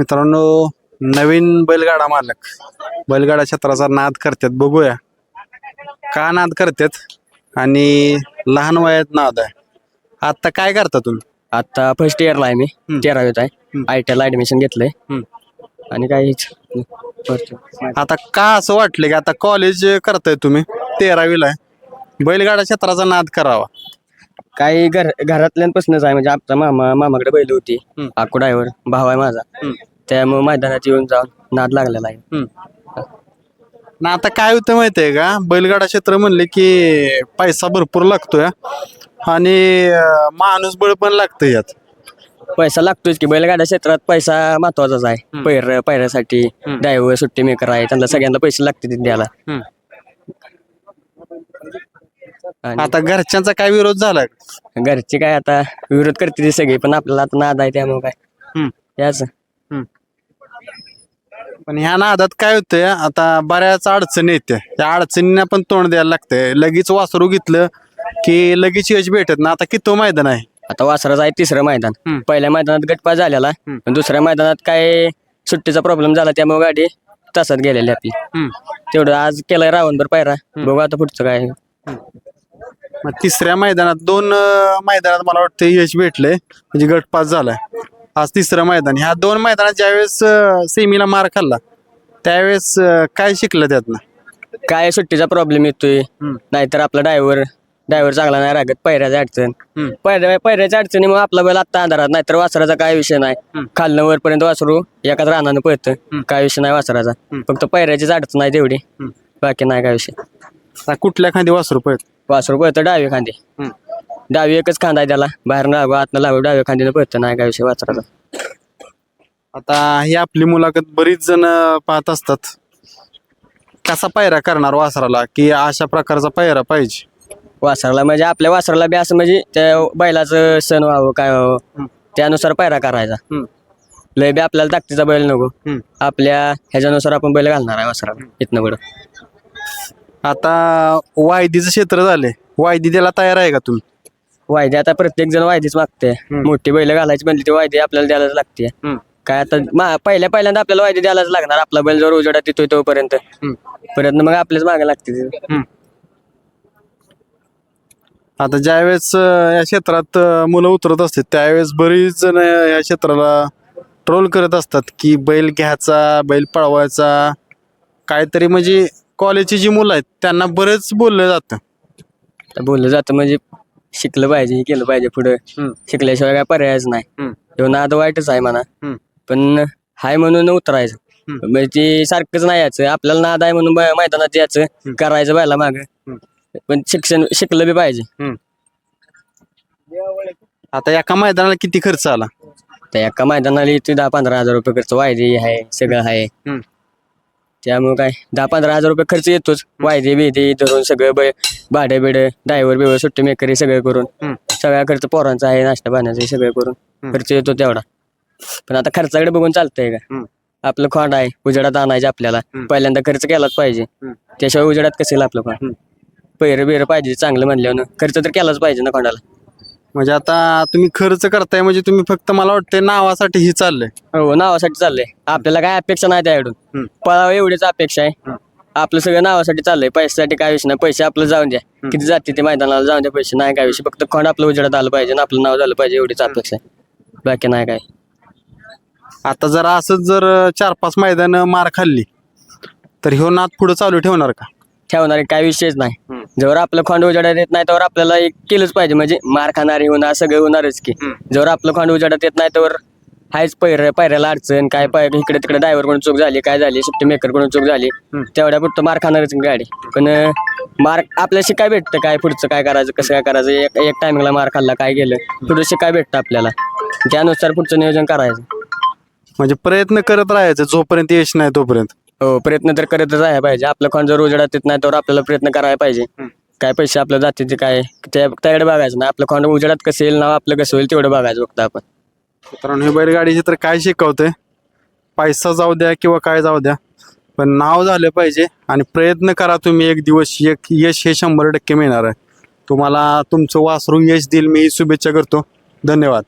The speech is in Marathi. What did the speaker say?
मित्रांनो नवीन बैलगाडा मालक. बैलगाडा क्षेत्राचा नाद करतात. बघूया. का नाद करतात आणि लहान वयात नाद आहे. आता काय करता तुम्ही? आता फर्स्ट इयरला आहे मी. तेरावीत आहे. आय टी ऍडमिशन घेतलंय. हम्म. आणि काहीच first. आता का असं वाटलं की आता कॉलेज करताय तुम्ही? तेरावीला आहे. बैलगाडा क्षेत्राचा नाद करावा. काही घर घरातल्यांपासूनच आहे. म्हणजे आमचा मामा मामाकडे बैल होती. हम्म. आकू ड्रायव्हर भाव आहे माझा. हम्म. त्यामुळे मैदानात येऊन जाऊन नाद लागलेला आहे. ना आता काय होतं माहितीये का? बैलगाडा क्षेत्र म्हणले की पैसा भरपूर लागतोय आणि अं, माणूस बळ पण लागतं यात. पैसा लागतोच की बैलगाडा क्षेत्रात पैसा महत्वाचाच आहे. पैर पैऱ्यासाठी ड्रायव्हर सुट्टी मेकर आहे. त्यांना सगळ्यांना पैसे लागते द्यायला. आणि आता घरच्यांचा काय विरोध झालाय घरचे काय आता विरोध करते ते सगळे पण आपल्याला आता नाद आहे त्यामुळे काय. हम्म. पण ह्या नादात काय होतंय आता बऱ्याच अडचणी येते त्या अडचणींना पण तोंड द्यायला लागतंय. लगेच वासरू घेतलं की लगेच यश भेटत ना आता किती मैदान आहे? आता वासराचं आहे तिसरं मैदान. पहिल्या मैदानात गटपास झालेला. पण दुसऱ्या मैदानात काय सुट्टीचा प्रॉब्लेम झाला त्यामुळे गाडी तासात गेलेली आपली. तेवढं आज केलंय रावणभर पायरा. बघू आता पुढचं काय. मग तिसऱ्या मैदानात दोन अं, मैदानात मला वाटतं यश भेटलंय. म्हणजे गट पास झालाय. आज तिसरं मैदान. ह्या दोन मैदानात ज्यावेळेस सेमीला मार खाल्ला त्यावेळेस अं, काय शिकलं त्यातनं? काय सुट्टीचा प्रॉब्लेम येतोय. नाहीतर आपला ड्रायव्हर ड्रायव्हर चांगला नाही रागत पैऱ्याची अडचण. हम्म. पैऱ्या पैऱ्याच्या अडचणीमुळे आपला बैल आत्ता अंधारात नाहीतर वासराचा काय विषय नाही. खालनं वरपर्यंत वासरू एकाच रानानं पळतं. काय विषय नाही वासराचा. फक्त पैऱ्याचीच अडचण आहे तेवढी. बाकी नाही काय विषय. कुठल्या खांदी वासरू पळत? वासरू पळतं डावी खांदी. डावी एकच खांदा आहे त्याला. बाहेर लागू आतनं लागू डाव्या खांदीनं पळतं नाही काय विषय वासराचा आता ही आपली मुलाखत बरीच जण पाहत असतात. कसा पायरा करणार वासराला? की अशा प्रकारचा पायरा पाहिजे? वासराला म्हणजे आपल्या वासराला बी असं म्हणजे त्या बैलाचं सण व्हावं काय व्हावं त्यानुसार पायरा करायचा. हम्म. लय बी आपल्याला ताकदीचा बैल नको. हम्म. आपल्या ह्याच्यानुसार आपण बैल घालणार आहे वासराला इथनं पुढं. आता वायदीचं क्षेत्र झाले वायदी द्यायला तयार आहे का तुम्ही? वायदे आता प्रत्येक जण वायदीच मागते मोठी बैल घालायची म्हणली ती वायदी आपल्याला द्यायलाच लागते. काय आता मा- पहिल्या पहिल्यांदा आपल्याला वायदे द्यायलाच लागणार. आपला बैल जर उजेडात येतोय तोपर्यंत. परत मग आपल्याच मागे लागते ते. आता ज्यावेळेस अं, या क्षेत्रात अं, मुलं उतरत असतात त्यावेळेस बरीच जण या क्षेत्राला ट्रोल करत असतात की बैल घ्यायचा बैल पळवायचा. काहीतरी म्हणजे कॉलेजची जी मुलं आहेत त्यांना बरेच बोललं जातं. आता बोललं जातं म्हणजे शिकलं पाहिजे हे केलं पाहिजे पुढं. शिकल्याशिवाय काय पर्यायच नाही. ह्यो नाद वाईटच आहे म्हणा. पण हाय म्हणून उतरायचं. म्हणजे ते सारखंच नाही यायचं. आपल्याला नाद आहे म्हणून मैदानात यायचं. करायचं बायला माग. पण शिक्षण शिकलं बी पाहिजे. आता एका मैदानाला किती खर्च आला? त्या एका मैदानाला इथे दहा पंधरा हजार रुपये खर्च. वायदे आहे सगळं आहे. त्यामुळे काय? दहा पंधरा हजार रुपये खर्च येतोच. वायदे बिदे धरून सगळं बै भाडे बिडे ड्रायव्हर बिवर सुट्टी मेकर हे सगळं करून. सगळा खर्च पोरांचा आहे नाश्ता पाण्याचा हे सगळं करून खर्च येतो तेवढा. पण आता खर्चाकडे बघून चालतंय का? आपलं खोंड आहे उजेडात आणायचे आपल्याला. पहिल्यांदा खर्च केलाच पाहिजे. त्याशिवाय उजेडात कसं येईल आपलं खोंड? पैर बिर पाहिजे चांगलं म्हणल्यानं खर्च तर केलाच पाहिजे ना खोंडाला. म्हणजे आता तुम्ही खर्च करताय म्हणजे तुम्ही फक्त मला वाटतंय नावासाठी ही चाललंय. हो नावासाठी चाललंय. आपल्याला काय अपेक्षा नाही त्याकडून. पळावं एवढीच अपेक्षा आहे. आपलं सगळं नावासाठी चाललंय. पैशासाठी काय विषय नाही. पैसे आपलं जाऊन द्या. किती जाते ते मैदानाला जाऊन द्या. पैसे नाही काय विषय. फक्त खोंड आपलं उजेडात आलं पाहिजे आणि आपलं नाव झालं पाहिजे. एवढीच अपेक्षा आहे. बाकी नाही काय. आता जर असंच जर चार पाच मैदान मार खाल्ली तर ह्यो नाद पुढे चालू ठेवणार का? ठेवणारे काय विषयच नाही. जवळ आपलं खोंड उजेडात येत नाही तर आपल्याला एक केलंच पाहिजे. म्हणजे मार खाणारे होणार सगळं होणारच की. जवळ आपलं खोंड उजेडात येत नाही तर हायच पैर पायऱ्याला अडचण काय पाय इकडे तिकडे ड्रायव्हरकडून चूक झाली काय झाली सुट्टी मेकरकडून चूक झाली तेवढ्या पुरतं मार खाणारच गाडी. पण अं, मार आपल्याशी काय भेटतं काय पुढचं काय करायचं कसं काय करायचं एक एक टायमिंगला मार खाल्ला काय गेलं पुढचं काय भेटतं आपल्याला. त्यानुसार पुढचं नियोजन करायचं. म्हणजे प्रयत्न करत राहायचं जोपर्यंत यश नाही तोपर्यंत. हो प्रयत्न तर करतच राहायला पाहिजे. आपलं खोंड जर उजेडात येत नाही तर आपल्याला प्रयत्न करायला पाहिजे. काय पैसे आपल्या जाते ते काय त्या त्याकडे बघायचं नाही. आपलं खोंड उजेडात कसं येईल नाव आपलं कसं होईल तेवढं बघायचं फक्त आपण. कारण हे बैलगाडीचे तर काय शिकवतंय? पैसा जाऊ द्या किंवा काय जाऊ द्या पण नाव झालं पाहिजे आणि प्रयत्न करा तुम्ही एक दिवस एक यश हे शंभर टक्के मिळणार आहे. तुम्हाला तुमचं वासरू यश देईल मी ही शुभेच्छा करतो. धन्यवाद.